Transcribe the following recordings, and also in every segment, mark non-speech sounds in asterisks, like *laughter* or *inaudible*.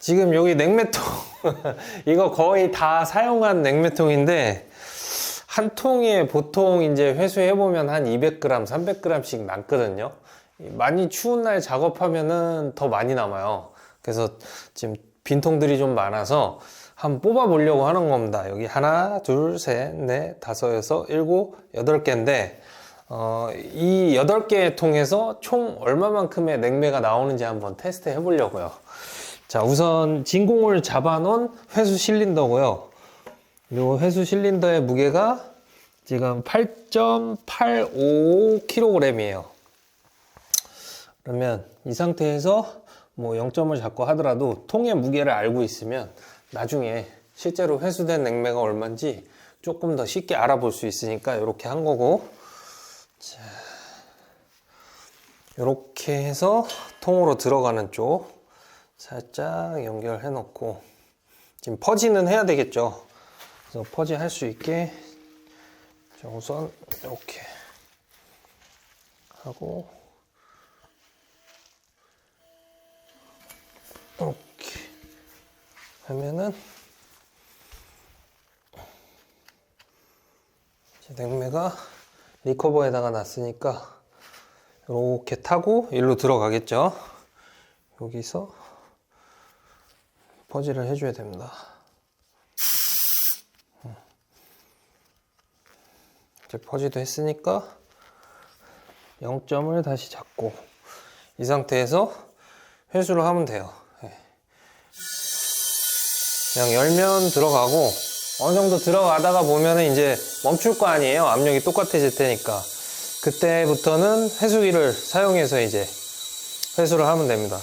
지금 여기 냉매통 *laughs* 이거 거의 다 사용한 냉매통인데 한 통에 보통 이제 회수해 보면 한 200g, 300g씩 남거든요. 많이 추운 날 작업하면은 더 많이 남아요. 그래서 지금 빈통들이 좀 많아서 한번 뽑아 보려고 하는 겁니다. 여기 하나, 둘, 셋, 넷, 다섯, 여섯, 일곱, 여덟 개인데 어, 이 여덟 개의 통에서 총 얼마만큼의 냉매가 나오는지 한번 테스트 해 보려고요. 자, 우선 진공을 잡아놓은 회수 실린더고요. 이 회수 실린더의 무게가 지금 8.85kg이에요. 그러면 이 상태에서 뭐 0점을 잡고 하더라도 통의 무게를 알고 있으면 나중에 실제로 회수된 냉매가 얼마인지 조금 더 쉽게 알아볼 수 있으니까 이렇게 한 거고 자, 이렇게 해서 통으로 들어가는 쪽 살짝 연결해 놓고 지금 퍼지는 해야 되겠죠? 그래서 퍼지 할 수 있게 자, 우선 이렇게 하고 이렇게 하면은 이제 냉매가 리커버에다가 놨으니까 이렇게 타고 일로 들어가겠죠? 여기서 퍼지를 해줘야 됩니다. 이제 퍼지도 했으니까 0점을 다시 잡고 이 상태에서 회수를 하면 돼요. 예. 그냥 열면 들어가고 어느 정도 들어가다가 보면은 이제 멈출 거 아니에요. 압력이 똑같아질 테니까. 그때부터는 회수기를 사용해서 이제 회수를 하면 됩니다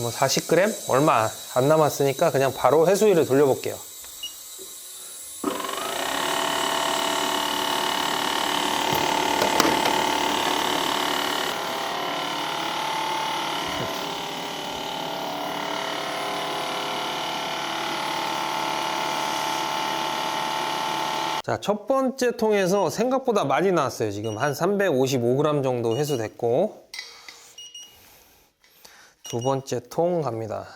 뭐 40g 얼마 안 남았으니까 그냥 바로 회수기를 돌려볼게요 *laughs* 자, 첫 번째 통에서 생각보다 많이 나왔어요. 지금 한 355g 정도 회수됐고. 두 번째 통 갑니다.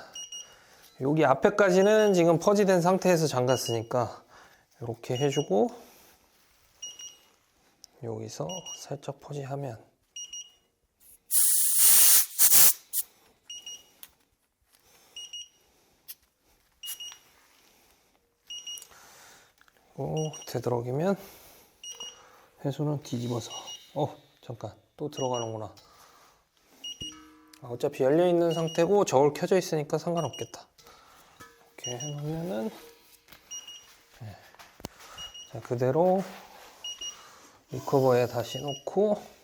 여기 앞에까지는 지금 퍼지된 상태에서 잠갔으니까 이렇게 해주고 여기서 살짝 퍼지하면 그리고 되도록이면 회수는 뒤집어서. 어 잠깐. 또 들어가는구나. 아, 어차피 열려있는 상태고 저울 켜져 있으니까 상관없겠다 이렇게 해놓으면은 네. 자 그대로 리커버에 다시 놓고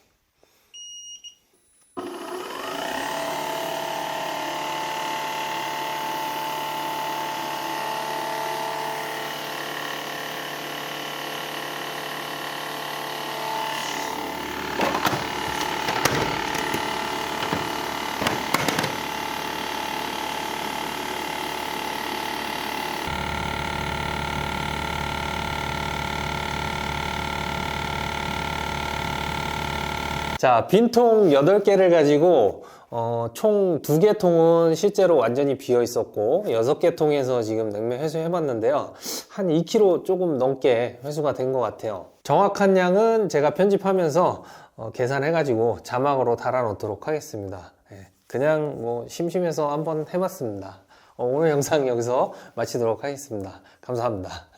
자, 빈통 8개를 가지고 어, 총 2개 통은 실제로 완전히 비어 있었고 6개 통에서 지금 냉매 회수해 봤는데요. 한 2kg 조금 넘게 회수가 된 것 같아요. 정확한 양은 제가 편집하면서 어, 계산해 가지고 자막으로 달아 놓도록 하겠습니다. 예, 그냥 뭐 심심해서 한번 해 봤습니다. 어, 오늘 영상 여기서 마치도록 하겠습니다. 감사합니다.